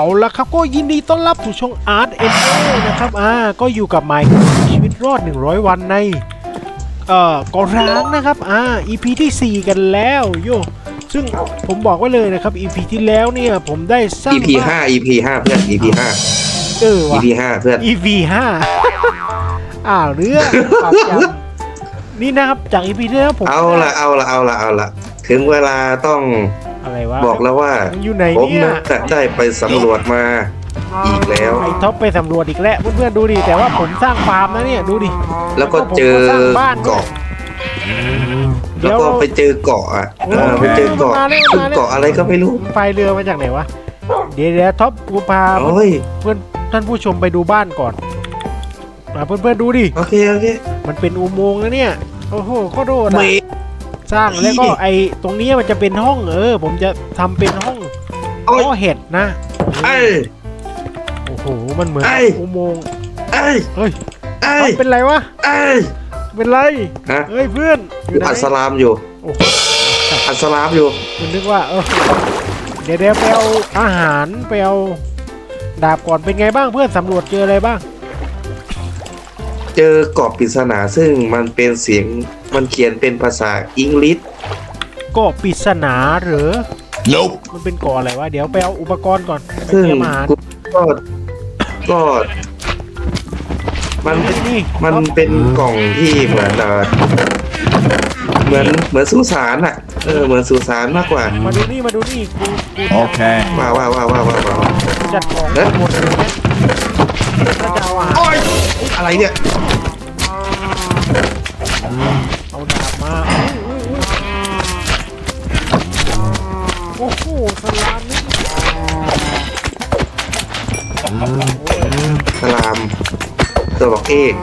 เอาละครับก็ยินดีต้อนรับสู่ช่อง Art n a นะครับอ่าก็อยู่กับไมค์ชีวิตรอด 100 วันในเอ่อก่อร้างนะครับอ่า EP ที่ 4 กันแล้วโยซึ่งผมบอกไว้เลยนะครับ EP ที่แล้วเนี่ยผมได้สร้าง EP บ้นห้า EP ห้าเพื่อน EP ห้าเออว่ะ EP ห้าเพื่อน EP 5อ้าวเรื่องปรับจำนี่นะครับจาก EP ที่แล้วผมเอาละเอาละเอาละเอาละถึงเวลาต้อง อะไรวะบอกแล้วว่ามันอยู่ไหนผมเนี่ยนะได้ไปสำรวจมาอีกแล้วไอ้ท็อปไปสำรวจอีกแล้วเพื่อนๆดูดิแต่ว่าผมสร้างฟาร์มนะเนี่ยดูดิแล้วก็เจอผมก็สร้างบ้านด้วยเกาะเดี๋แล้ยววก็ไปเจอเกาะอะโอ้เออไปเจอเกาะมาแล้วซึ่งมาแล้วเกาะอะไรก็ไม่รู้ไฟเรือมาจากไหนวะเดี๋ยวเดี๋ยวท็อปกูพาโอ้ยเพื่อนท่านผู้ชมไปดูบ้านก่อนมาเพื่อนๆดูดิโอเคโอเคมันเป็นอุโมงค์นะเนี่ยโอ้โหโคตรโดดไม่อะ สร้างแล้วก็ไอตรงนี้มันจะเป็นห้องเออ ผมจะทำเป็นห้องโอ้ยพ่อเห็ดนะไอ้โอ้โหมันเหมือนไอ้อุโมงค์ไอ้เฮ้ยไอ้ท็อปเป็นไรวะไอ้เป็นไรฮะเฮ้ยเพื่อนอยู่ไหนอัสลามอยู่โอ้โหอัสลามอยู่มันนึกว่าเออเดี๋ยวเดี๋ยวไปเอาอาหารไปเอาดาบก่อนเป็นไงบ้างเพื่อนสำรวจเจออะไรบ้าง เจอเกาะปริศนาซึ่งมันเป็นเสียงมันเขียนเป็นภาษาอังกฤษก็ปริศนาหรือ Nope มันเป็นเกาะอะไรวะ เดี๋ยวไปเอาอุปกรณ์ก่อนไปซึ่งเตรียมอาหารกูก็ก็ มันนี่มันเป็นกล่องที่เหมือนเอ่อเหมือนเหมือนสุสานอะเออเหมือนสุสานมากกว่ามาดูนี่มาดูนี่กูกู Okay. ว้าวว้าวว้าวว้าวว้าวว้าวจัดของเอ๊ะหมดเลยเนี่ยถ้าจะเอาอาหารโอ้ยอะไรเนี่ย สลามตัวบอกเอก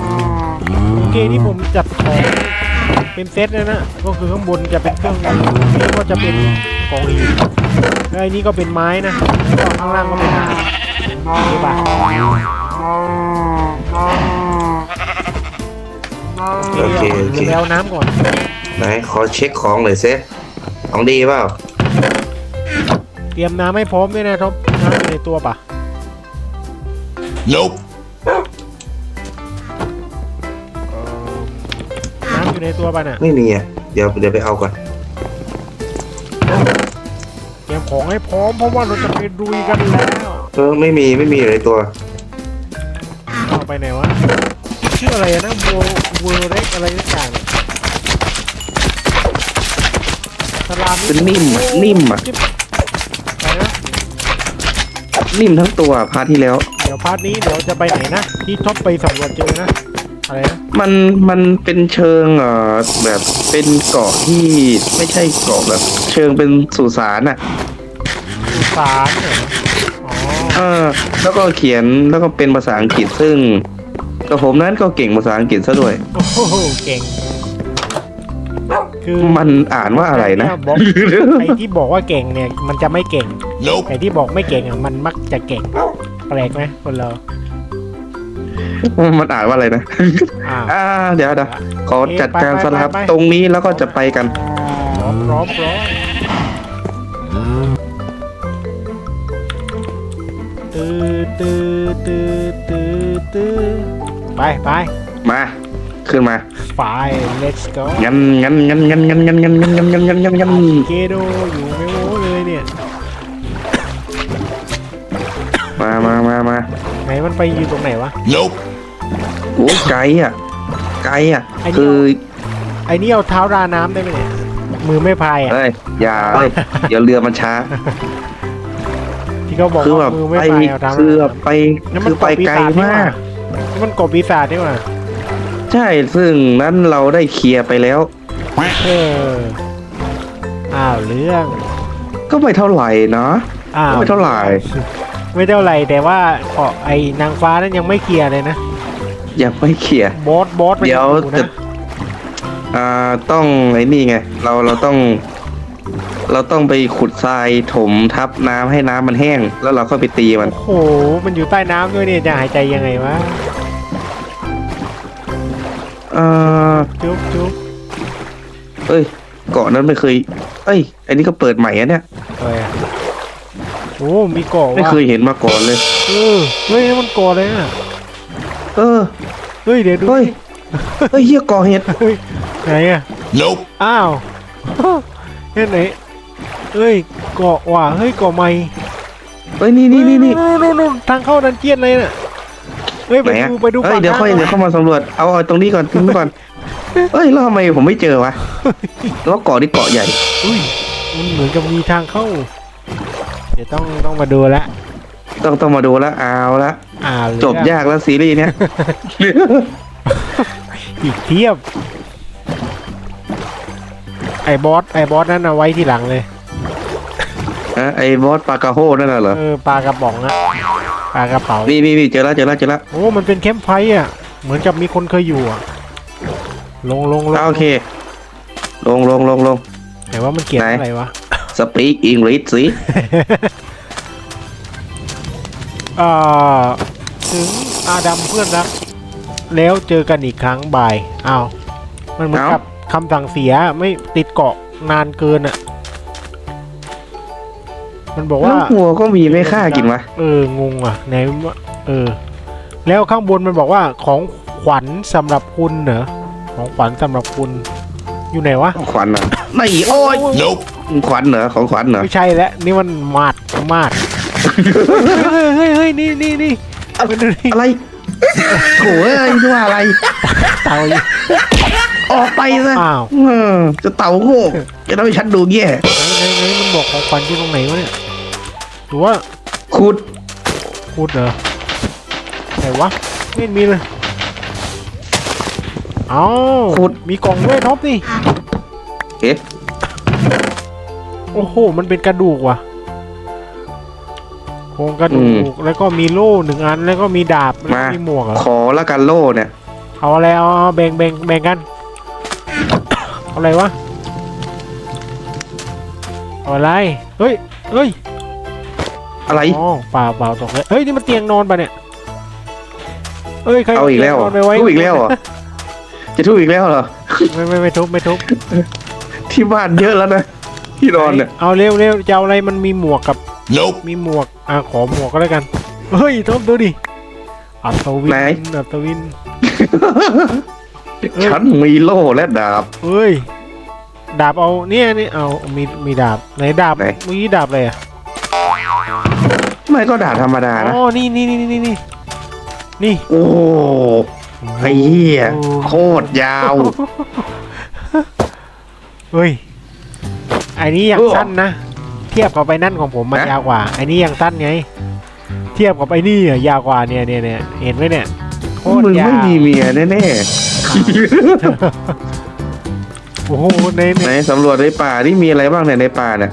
โอเคนี่ผมจัดของเป็นเซตเลยนะก็คือข้างบนจะเป็นเครื่องนี้ก็จะเป็นกล่องหินแล้วไอ้นี่ก็เป็นไม้นะแล้วก็ข้างล่างก็เป็นอาหารโอเคป่ะโอเคโอเค เดี๋ยวไปเอาน้ำก่อนไหนขอเช็คของหน่อยเซของดีเปล่า เตรียมน้ำให้พร้อมด้วยนะท็อปน้ำอยู่ในตัวป่ะ Nope. น้ำอยู่ในตัวป่ะน่ะไม่มีอะ เดี๋ยวเดี๋ยวไปเอาก่อน เตรียมของให้พร้อมเพราะว่าเราจะไปดุยกันแล้วเออไม่มีไม่มีอยู่ในตัว เอาไปไหนวะชื่ออะไรนะโวเวอร์เร็กอะไรสักอย่างเนี่ยสลามเป็นนิ่มอะนิ่มอะอะไรนะ นิ่มทั้งตัวพาร์ทที่แล้วเดี๋ยวพาร์ทนี้เดี๋ยวจะไปไหนนะ ที่ท็อปไปสำรวจเจอนะ อะไรนะ มันมันเป็นเชิงเอ่อแบบเป็นเกาะที่ไม่ใช่เกาะแบบ เชิงเป็นสุสานอะสุสานเหรออ๋อเออแล้วก็เขียนแล้วก็เป็นภาษาอังกฤษซึ่งกระผมนั้นก็เก่งภาษาอังกฤษซะด้วย โอ้โหเก่ง คือมันอ่านว่าอะไรนะเยบอกไอ้ที่บอกว่าเก่งเนี่ย มันจะไม่เก่ง Nope. ไอ้ที่บอกไม่เก่งอะมันมักจะเก่งแปลกไหมคนเรา มันอ่านว่าอะไรนะอ้าวอ่า เดี๋ยวเดี๋ยวขอจัดการสลับไปไปไปตรงนี้แล้วก็จะไปกัน พร้อมพร้อมพร้อมตื้อตื้อตื้อตื้อตื้อไปไปมา ขึ้นมา ไป let's go งั้นงั้นงั้นงั้นงั้นงั้นงั้นงั้นงั้นงั้นงั้นงั้นงั้นเกโดอยู่ไม่โม้เลยเนี่ย มามามามาไหนมันไปอยู่ตรงไหนวะ Nope. โอ้ไกลอะ ไกลอะ ไอ้นี่ คือไอ้นี่เอาเท้าราน้ำได้ไหมเนี่ยมือไม่พายอะ เอ้ยอย่าเลยเดี๋ยวเรือมันช้า ที่เขาบอกคือแบว่าบมือไม่ไปพายเอาเท้าคือราแบบน้ำไปนั่นมัคืนอไปไกลมากนี่มันกบปีศาจนี่หว่าใช่ซึ่งนั้นเราได้เคลียร์ไปแล้ว เอออ้าวเรื่องก็ไม่เท่าไหร่นะ อ้าวไม่เท่าไหร่ ไม่เท่าไหร่แต่ว่าเกาะไอ้นางฟ้านั้นยังไม่เคลียร์เลยนะยังไม่เคลียร์บอสบอสมันเดี๋ยวงอจะนะอ่าต้องไอ้นี่ไง เราเราต้อง เราต้องไปขุดทรายถมทับน้ำให้น้ำมันแห้ง แล้วเราก็ไปตีมัน โอ้โหมันอยู่ใต้น้ำด้วยเนี่ยจะหายใจยังไงวะเอ่อจุ๊บจุ๊บเอ้ย เกาะนั้นไม่เคย เอ้ย อันนี้ก็เปิดใหม่อะเนี่ย เอ้ย โอ้มีเกาะไม่ว่ะเคยเห็นมาก่อนเลย เออเฮ้ยนี่มันเกาะเลยอะเออ เฮ้ยเดี๋ยวดูเฮ้ย เฮ้ยเฮียก่อเห็ดเฮ้ยไหนอะ Nope. อ้าว เฮ้ยไหนเฮ้ยเกาะว่ะเฮ้ยเกาะใหม่เฮ้ยนี่นี่นี่นี่นู่นนู่นนู่นทางเข้าดันเจียนเลยน่ะเฮ้ยไปไหนอะดูไปดูเฮ้ยปากเดี๋ยวค่อยทางเดี๋ยวเข้ามาสำรวจเอาเอาตรงนี้ก่อนตรงนี้ก่อนเฮ้ยแล้วทำไมผมไม่เจอวะแล้วเกาะนี่เกาะใหญ่อุ้ยมันเหมือนกับมีทางเข้าเดี๋ยวต้องต้องมาดูละต้องต้องมาดูแล้วเอาละอ่าจบยากแล้วซีรีส์เนี้ย อีกเทียบ ไอ้บอสไอ้บอสนั่นเอาไว้ที่หลังเลย ฮะไอ้บอสปากาโฮนั่นน่ะเหรอเออปลากระป๋องอะปลากระเป๋า นี่นี่นี่เจอแล้วเจอแล้วเจอแล้วโอ้มันเป็นแคมป์ไฟร์อะ เหมือนกับมีคนเคยอยู่อะ ลงลงลงอ่าโอเค ลงลงลงลงแต่ว่ามันเขียนไหน อะไรวะ สปีกอังกฤษสิอ่าถึงอาดัมเพื่อนรักแล้วเจอกันอีกครั้งบ่ายอ้าวมันเหมือนกับคำสั่งเสียไม่ติดเกาะนานเกินอะ มันบอกแล้วว่าหัวก็มีไม่ค่ากินวะเอองงอะไหนวะเออ แล้วข้างบนมันบอกว่าของขวัญสำหรับคุณเหรอของขวัญสำหรับคุณอยู่ไหนวะของขวัญเหรอไม่โอ้ย Nope. ของขวัญเหรอของขวัญเหรอไม่ใช่แล้วนี่มันมาดมาดเฮ้ยเฮ้ยเฮ้ยนี่นี่นี่ไปดูนี่อะไรโถ่เอ้ยนี่ว่าอะไร เต่าอยู่ ออกไปซะอ้าว เออจะเต่าโง่จะทำให้ฉันดูแย่ไหนไหนไหนมันบอกของขวัญอยู่ตรงไหนวะเนี่ยหรือว่าขุดพูดเหรอไหนวะไม่เห็นมีเลยเอ้าขุดมีกล่องด้วยท็อปนี่เอ๊ะ โอ้โห มันเป็นกระดูกว่ะโครงกระดูอืมกแล้วก็มีโล่หนึ่งอัน แล้วก็มีดาบแล้วก็มามีหมวกเหรอขอละกันโล่เนี่ย เอาอะไรเอาเอาแบ่งแบ่งแบ่งกัน เอาอะไรวะ เอาอะไร เฮ้ยเฮ้ย อะไรอ๋อเปล่าเปล่าตกเลย เฮ้ย นี่มันเตียงนอนปะเนี่ยเอ้ยใครเอาอีกแล้วเหรตียองนอนไปไว้ทุบอีกแล้วเหรอ จะทุบอีกแล้วเหรอ ไม่ไม่ไม่ทุบไม่ทุบ ที่บ้านเยอะแล้วนะ ที่นอนเนี่ย เอาเร็วเร็วจะเอาอะไรมันมีหมวกกับ Nope. มีหมวก อะขอหมวกก็แล้วกัน เฮ้ยทบดูดิอัศวินไหน อัศวิน เอ้ย ฉันมีโล่และดาบ เอ้ย ดาบเอาเนี่ยนี่เอามีมีดาบไหนดาบไหน เมื่อกี้ดาบอะไรอะไม่ก็ดาบธรรมดานะ อ๋อนี่นี่นี่นี่นี่นี่โอ้ไอ้เหี้ย โคตรยาว เฮ้ย ไอ้นี้ยังเออสั้นนะ เทียบกับไปนั่นของผมมันฮะยาวกว่า ไอ้นี้ยังสั้นไง เทียบกับไอ้นี่อะยาวกว่าเนี่ยเนี่ยเนี่ยเห็นไหมเนี่ยโคตรมึงยาวไม่มีเมียแน่โอ้โหในๆ ในไหนสำรวจในป่าที่มีอะไรบ้างเนี่ยในป่าเนี่ย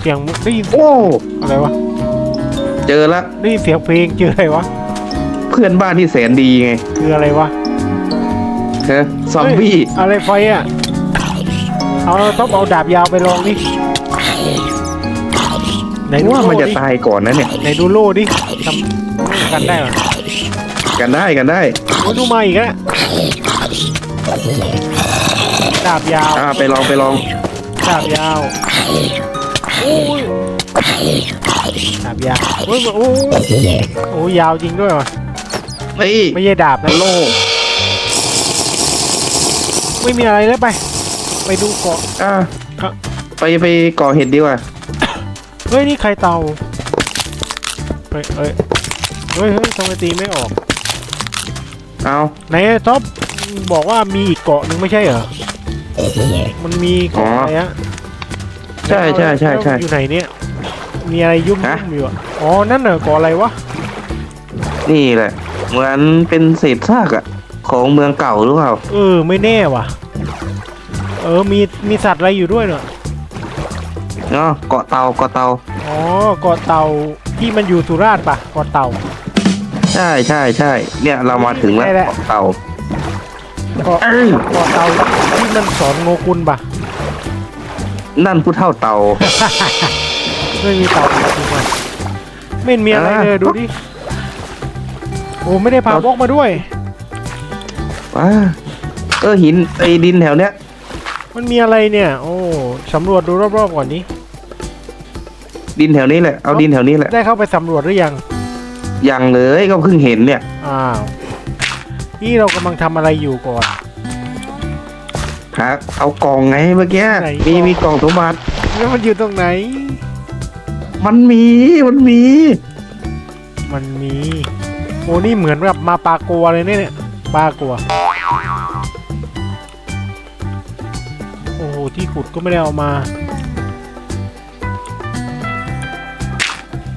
เสียงได้ยินโอ้ อะไรวะเจอละได้ยินเสียงเพลงเจออะไรวะเพื่อนบ้านที่แสนดีไงคืออะไรวะฮะซอมบี้เฮ้ยอะไรไฟอะ เอาต้องเอาดาบยาวไปลองดิไหนดูว่าโล่มันจะดิตายก่อนนะเนี่ย ไหนดูโล่ดิทำกันได้เหรอกันได้กันได้โอ้ยดูมาอีกแล้วดาบยาว อ่าไปลองไปลอง ดาบยาวโอ้ยดาบยาวโอ้ยโอ้ยโอ้ยยาวจริงด้วยวะเฮ้ยไม่ใช่ดาบนะโล่ไม่มีอะไรแล้วไป ไปดูเกาะ อ่าครับ ไปไปก่อเห็ดดีกว่าเฮ้ยนี่ใครเตาไปเอ้ยเฮ้ยเฮ้ยทำไมตีไม่ออกเอาไหนอะท็อปบอกว่ามีอีกเกาะหนึ่งไม่ใช่เหรอมันมีเกาะอะไรอะใช่ใช่ใช่ใช่แล้วอยู่ไหนเนี่ยมีอะไรยุ่มฮะยุ่มอยู่อะอ๋อนั่นเหรอเกาะอะไรวะนี่แหละเหมือนเป็นเศษซากอะของเมืองเก่าหรือเปล่าเออไม่แน่ว่ะ เออมีมีสัตว์อะไรอยู่ด้วยเนอะเนาะเกาะเตาเกาะเตาอ๋อเกาะเต่าที่มันอยู่สุราษฎร์ปะเกาะเต่า ใช่ใช่ใช่เนี่ยเรามาถึงแล้วได้แล้วเกาะเตาเกาะเอ้ยเกาะเต่าที่มันสอนโงกุลปะ นั่นผู้เท่าเตาไม่มีเต่าจริงๆว่ะไม่เห็นมีอะไรเลยอ่าดูดิโอ้ไม่ได้พาเราบกมาด้วยว้าเออหินไอ้ดินแถวเนี้ย มันมีอะไรเนี่ย โอ้สำรวจดูรอบๆก่อนนี้ ดินแถวนี้แหละ เอาดินแถวนี้แหละ ได้เข้าไปสำรวจหรือยัง ยังเลยก็เพิ่งเห็นเนี่ย อ้าว นี่เรากำลังทำอะไรอยู่ก่อนหาเอากล่องไงเมื่อกี้ ไหนมีกล่อง มีกล่องสมบัติแล้วมันอยู่ตรงไหน มันมี มันมี มันมี โอ้นี่เหมือนแบบมาปากัวเลยเนี่ยเนี่ยปากัว ที่ขุดก็ไม่ได้เอามา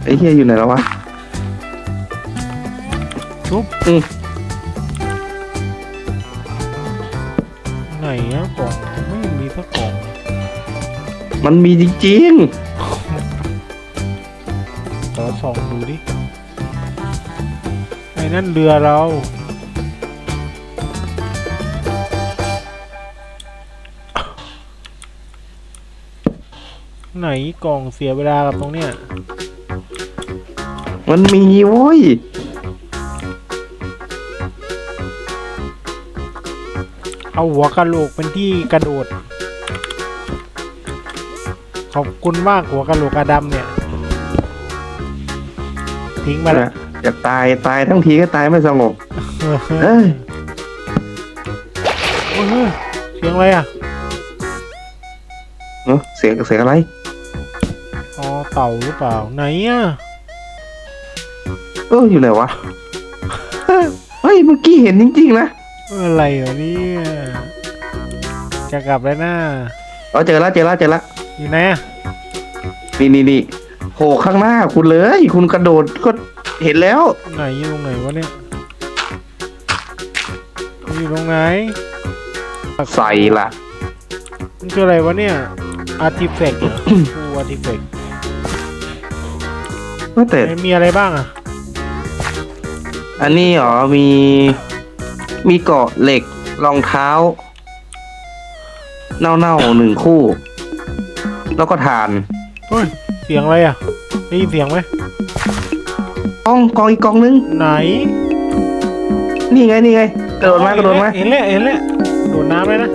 ไอ้เฮียอยู่ไหนแล้ววะชุบอืมไหนอะกล่องไม่มีสักกล่องมันมีจริงขอส่องดูดิไอ้นั่นเรือเรา ไหนกล่องเสียเวลากับตรงเนี้ยๆมันมีโว้ยเอาหัวกะโหลกเป็นที่กระโดด ขอบคุณมากหัวกะโหลกอาดำเนี่ย ทิ้งไปแล้ว จะตายตายทั้งทีก็ตายไม่สงบ เอ้ยโอ้ยเฮ้ยเสียงอะไรอะเนอะเสียงเสียงอะไรอ๋อ เต่าหรือเปล่าไหนอะเอออยู่ไหนวะ เฮ้ยเมื่อกี้เห็นจริงๆนะอะไรเหรอเนี่ยจะกลับแล้วนะอ๋อเจอแล้วเจอแล้วเจอแล้วอยู่ไหนอะนี่นี่นี่โหข้างหน้าคุณเลย คุณกระโดดก็เห็นแล้ว ไหนอยู่ตรงไหนวะเนี่ยอยู่ตรงไหนใส่ละมันคืออะไรวะเนี่ยอาร์ติแฟกต์ฟูอาร์ติแฟกต์ ว่าแต่มีอะไรบ้างอะ อันนี้อ๋อมี มีเกาะเหล็กรองเท้า เน่าๆหนึ่งคู่ แล้วก็ฐานเฮ้ย เสียงอะไรอะ ได้ยินเสียงไหมกองกองอีกกองนึง ไหน นี่ไงนี่ไงกระโดดมากระโดดมาเห็นแล้วเห็นแล้วโดดน้ำเลยนะ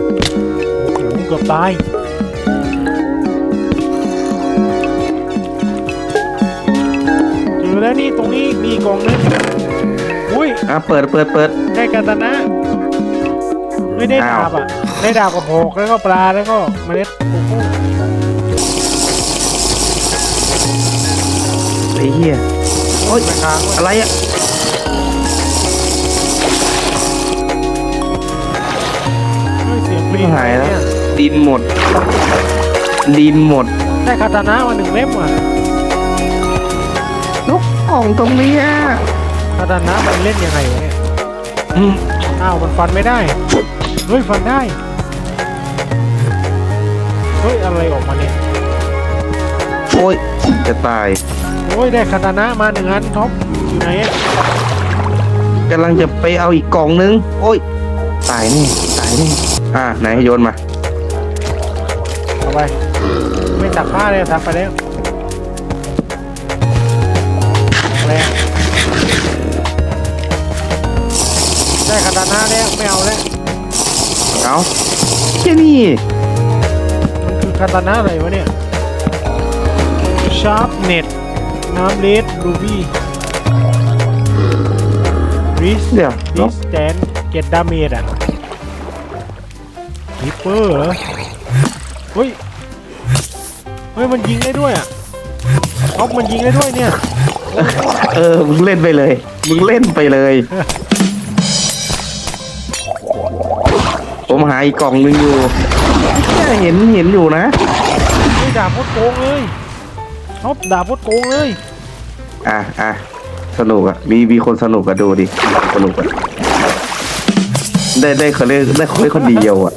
โอ้โหเกือบตาย แล้วนี่ตรงนี้มีกล่องนึงอุ้ยอะเปิดเปิดเปิดได้กาตานะ ไม่ได้ดาบอะ ได้ดาบกับหอกแล้วก็ปลาแล้วก็เมล็ดโอ้โหไอ้เหี้ยโอ๊ยอะไรอะเสียงปรีหายแล้วเนี่ยดินหมด ดินหมด ได้คาตานะมาหนึ่งเล่มอะ นกกล่องตรงเนี้ยคาตานะมันเล่นยังไงวะเนี่ยอืมอ้าวมันฟันไม่ได้ เฮ้ยฟันได้ เฮ้ยอะไรออกมาเนี่ยโอ้ยจะตาย โอ้ยได้คาตานะมาหนึ่งอันท็อปอยู่ไหนอะกำลังจะไปเอาอีกกล่องนึง โอ้ย ตายนี่ตายนี่อะไหนโยนมาเอาไป ไม่ตักผ้าเลยตักไปแล้ว แรงได้คาตานะแล้วไม่เอาแล้วเอาแค่นี้มันคือคาตานะอะไรวะเนี่ยชาร์ปเน็ตน้ำเลสรูบี้ริสเดี๋ยวริสแตนเก็ตดาเมจอะฮิปเปอร์เหรอเฮ้ยเฮ้ยมันยิงได้ด้วยอะท็อปมันยิงได้ด้วยเนี่ย เออ มึงเล่นไปเลย มึงเล่นไปเลย ผมหาอีกกล่องนึงอยู่เนี่ยเห็นเห็นอยู่นะ เฮ้ยดาบโคตรโกงเลยท็อปดาบโคตรโกงเลย อะอะสนุกอะ มีมีคนสนุกอะดูดิ สนุกอะได้ได้เขาเรียกได้คนเล่นคนเดียวอะ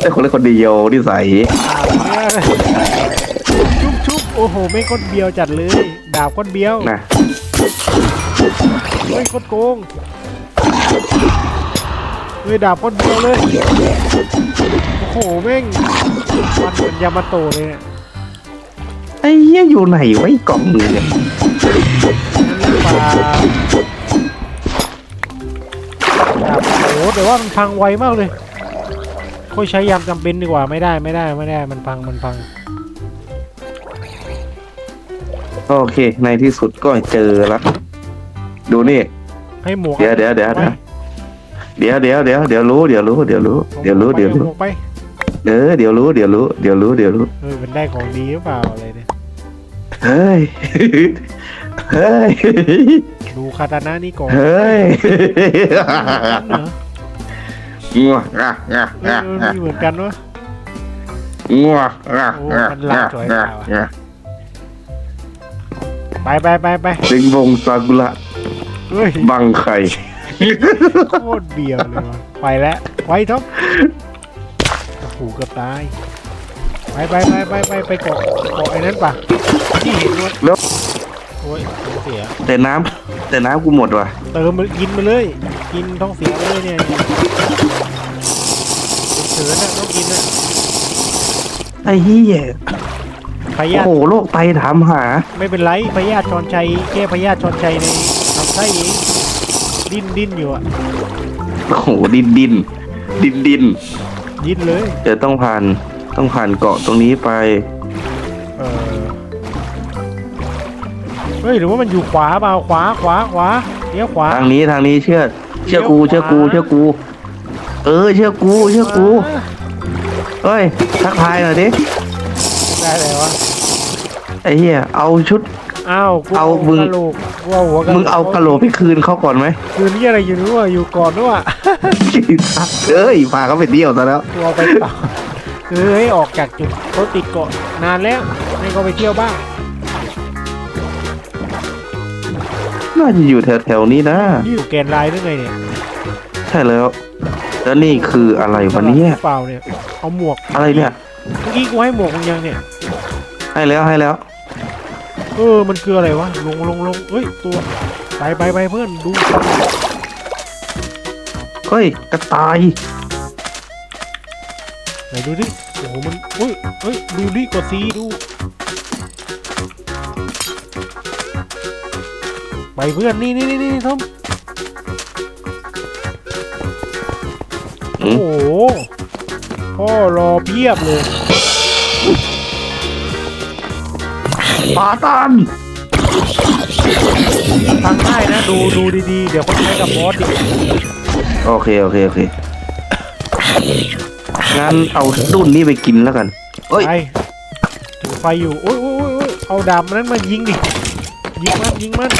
ได้คนเล่นคนเดียวนิสัย อ่าเนี่ยชุบชุบ โอ้โห ไม่โคตรเบียวจัดเลย ดาบโคตรเบียวนะเฮ้ยโคตรโกงเฮ้ยดาบโคตรเบียวเลย โอ้โหแม่งมันเหมือนยามาโตเลยเนี่ยไอ้เหี้ยอยู่ไหนไวะไอ้กล่องมือเนี่ยนั่นปลาดาบโอ้โหแต่ว่ามันพังไวมากเลยค่อยใช้ยามจำเป็นดีกว่าไม่ได้ไม่ได้ไม่ได้มันพังมันพัง โอเค ในที่สุดก็เจอแล้วดูนี่ ให้หมวกเดี๋ยวเดี๋ยวเดี๋ยวนะเดี๋ยวเดี๋ยวเดี๋ยวเดี๋ยวรู้เดี๋ยวรู้เดี๋ยวรู้เดี๋ยวรู้เดี๋ยวรู้อาหมกไปเออเดี๋ยวรู้เดี๋ยวรู้เดี๋ยวรู้เดี๋ยวรู้เฮ้ยมันได้ของดีหรือเปล่าอะไรเนี่ยเฮ้ยเฮ้ยดูคาตานะนี่ก่อนเฮ้ยเหรองัวงะงะเอองะเออมีเหมือนกันวะงัวงะโอ้งะมันหลังะกสวยงะกว่างะ ไปไปไปไปสิงวงซากุระเฮ้ยบังไข่โคตรเบียวเลยวะไปแล้วไว้ท็อปโอ้โหเกือบตาย ไปไปไปไปไปไปเกาะเกาะไอ้นั้นป่ะที่เห็นว่าแล้วโอ้ยท้องเสีย แต่น้ำแต่น้ำกูหมดว่ะ เติมมันกินมาเลย กินท้องเสียไปเลยเนี่ยเฉินๆน่ะต้องกินน่ะไอ้เหี้ย พโอ้ยาธิโหโรคไตถามหา ไม่เป็นไรพยาธิชอนชัยแก้พยาธิชอนชัยในลำไส้เองดิ้นดิ้นอยู่อะโอ้โหดินดินดินดินดิ้นเลยเดี๋ยวต้องผ่านต้องผ่านเกาะตรงนี้ไป เออเฮ้ยหรือว่ามันอยู่ขวาเปล่าขวาขวาขวาเลี้ยวขวา ทางนี้ทางนี้เชื่อ เชื่อกูเชื่อกูเชื่อกู เออเชื่อกูเชื่อกูเฮ้ยทักทายหน่อยดิ ได้เลยวะ ไอ้เหี้ยเอาชุด อ้าวกูเอามึง กะโหลกกูเอาหัวกะโหลกมึงเอากะโหลกไปคืนเขาก่อนไหม คืนนี้อะไรอยู่นู้นวะอยู่ก่อนนู้นวะเอ้ยพาเขาไปเที่ยวซะแล้วกูเอาไปต่อเอ้ยออกจากจุดรถติดเกาะนานแล้วให้เขาไปเที่ยวบ้าง น่าจะอยู่แถวๆนี้นะ นี่อยู่แกนไลน์หรือไงเนี่ยใช่แล้ว แล้วนี่คืออะไรวะเนี่ย เปล่าเนี่ย เอาหมวกอะไรเนี่ย เมื่อกี้กูให้หมวกมึงยังเนี่ย ให้แล้วให้แล้ว เออ มันคืออะไรวะ ลงลงลงเฮ้ย ตัว ไปไปไปเพื่อน ดู เฮ้ย กระต่าย ไหนดูดิ โอ้โห มันเฮ้ยเฮ้ย ดูดิกดซีดู ไปเพื่อน นี่นี่นี่นี่ทอมอืโอ้มโหพ่อรอเพียบเลย ปาตันฟังได้นะดูดูดีๆ เดี๋ยวเขาใช้กับบอสดิโอเค โอเค โอเค งั้นเอาดุนนี้ไปกินแล้วกันเอ้ย ไปถือไฟอยู่โอ้ยโอ้ยโอ้ยโอ้ยเอาดาบนั้นมายิงดิ ยิงมันยิงมัน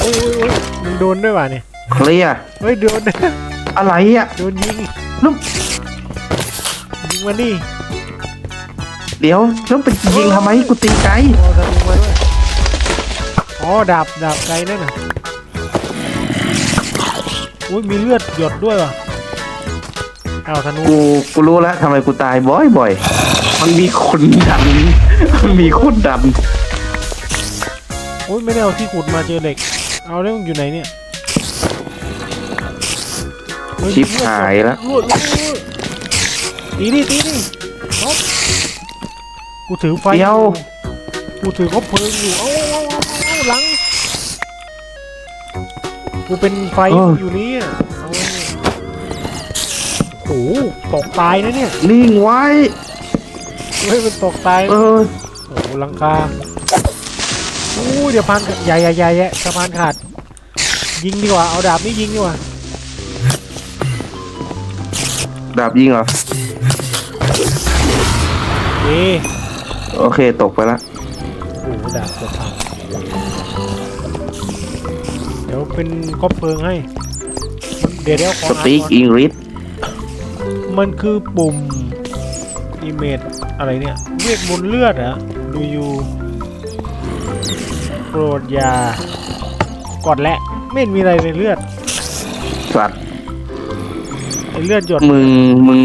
โอ้ยโอ้ยโอ้ยมึงโดนด้วยว่ะเนี่ยเคลียร์เฮ้ยโดน อะไรอะ โดนยิงลูกยิงมันดิ เดี๋ยวแล้วไปยิงทำไมกูตีไกลเอาธนูมาด้วยอ๋อดาบดาบไกลนั่นน่ะอุ้ยมีเลือดหยดด้วยว่ะเอาธนูกูกูรู้แล้วทำไมกูตายบ่อยบ่อยๆมันมีคนดันมันมีคนดันอุ้ยไม่ได้เอาที่ขุดมาเจอเหล็ก เอาแล้วมึงอยู่ไหนเนี่ยเฮ้ชิบหายแล้วรวดรวดรวดตีดิตีดิเอา กูถือไฟเดี๋ยว กูถือคบเพลิงอยู่เอาเอาเอาเอาเอาหลัง กูเป็นไฟอยู่นี่อะเอาโอ้โหตกตายนะเนี่ยนิ่งไว้ เฮ้ยมันตกตาย เออ โอ้โหหลังคาโอ้ยเดี๋ยวพันใหญ่ใหญ่ใหญ่ใหญ่สะพานขาด ยิงดีกว่า เอาดาบนี่ยิงดีกว่า ดาบยิงเหรอ เอ๊ะ โอเคตกไปละโอ้โหดาบจะพังเดี๋ยวเป็นคบเพลิงให้ เดี๋ยวเดี๋ยวขอสอ่านปีกก่อนอังกฤษมันคือปุ่ม image อะไรเนี่ยเวทมนต์เลือดเหรอดูยูโปรดอยากดและไม่เห็นมีอะไรในเลือดสัตว์ไอเลือดหยดมึงมึง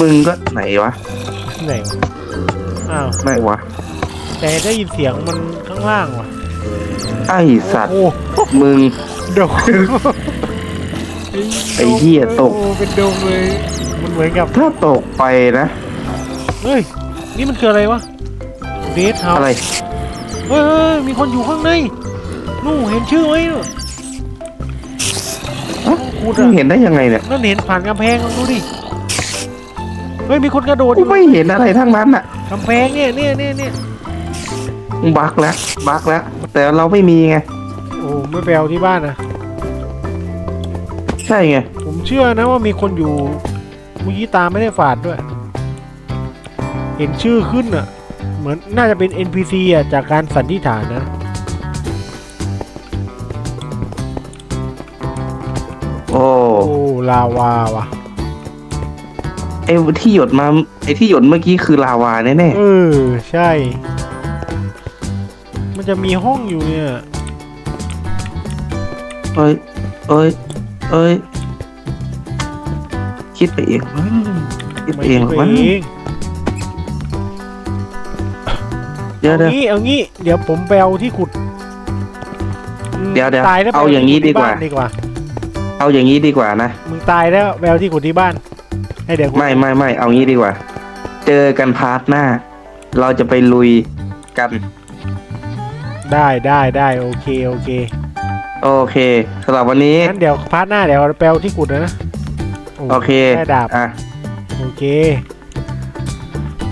มึงก็ไหนวะ ไหนวะ อ้าวไหนวะ แต่ได้ยินเสียงมันข้างล่างว่ะไอสัตว์ โอ้โหมึงดงไอ้เหี้ยตก โอ้เป็นดงเลย มันเหมือนกับ ถ้าตกไปนะ เฮ้ย นี่มันคืออะไรวะเดทเฮาอะไร เฮ้ยเฮ้ย มีคนอยู่ข้างใน นู่นเห็นชื่อไหมนู่นฮะ พูดมึอะงเห็นได้ยังไงเนี่ย นั่นเห็นผ่านกำแพงลองดูดิ เฮ้ยมีคนกระโดดอกูยู่ไม่เห็นอะไรทั้งนั้นอะกำแพงเนี่ยเนี่ยเนี่ยเนี่ยบักแล้วบักแล้ว แต่เราไม่มีไง โอ้ไม่ไปเอาที่บ้านนะใช่ไง ผมเชื่อนะว่ามีคนอยู่มุยีตาไม่ได้ฝาดด้วย เห็นชื่อขึ้นอะ เหมือนน่าจะเป็น NPC อะจากการสันนิษฐานนะ โอ้ โอ้ลาวาว่ะไอ้ที่หยดมาไอ้ที่หยดเมื่อกี้คือลาวาแน่เออใช่ มันจะมีห้องอยู่เนี่ย ๆเอ้ยเอ้ยเอ้ยคิดไปเองมั้งคิดไปไม่เองหรอไปมั้งเองเดี๋ยวเอาเดี๋ยว งี้เอางี้ เดี๋ยวผมไปเอาที่ขุดอืมเดี๋ยวเดี๋ยวตายแล้วไปเอาอย่างนี้ที่ขุดีกว่า บ้นดีกว่า เอาอย่างนี้ดีกว่านะ มึงตายแล้วไปเอาที่ขุดที่บ้าน ให้เดี๋ยวกูไม่ไม่ไม่เอางี้ดีกว่า เจอกันพาร์ทหน้า เราจะไปลุยกันได้ได้ได้โอเคโอเคโอเคสำหรับวันนี้งั้นเดี๋ยวพาร์ทหน้าเดี๋ยวไปเอาที่ขุดนะโโอเคได้ดาบอะโอเค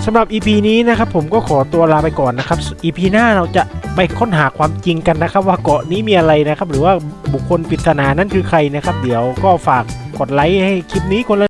สำหรับ EP นี้นะครับผมก็ขอตัวลาไปก่อนนะครับ EP หน้าเราจะไปค้นหาความจริงกันนะครับ ว่าเกาะนี้มีอะไรนะครับ หรือว่าบุคคลปริศนานั้นคือใครนะครับ เดี๋ยวก็ฝากกดไลค์ให้คลิปนี้คนละ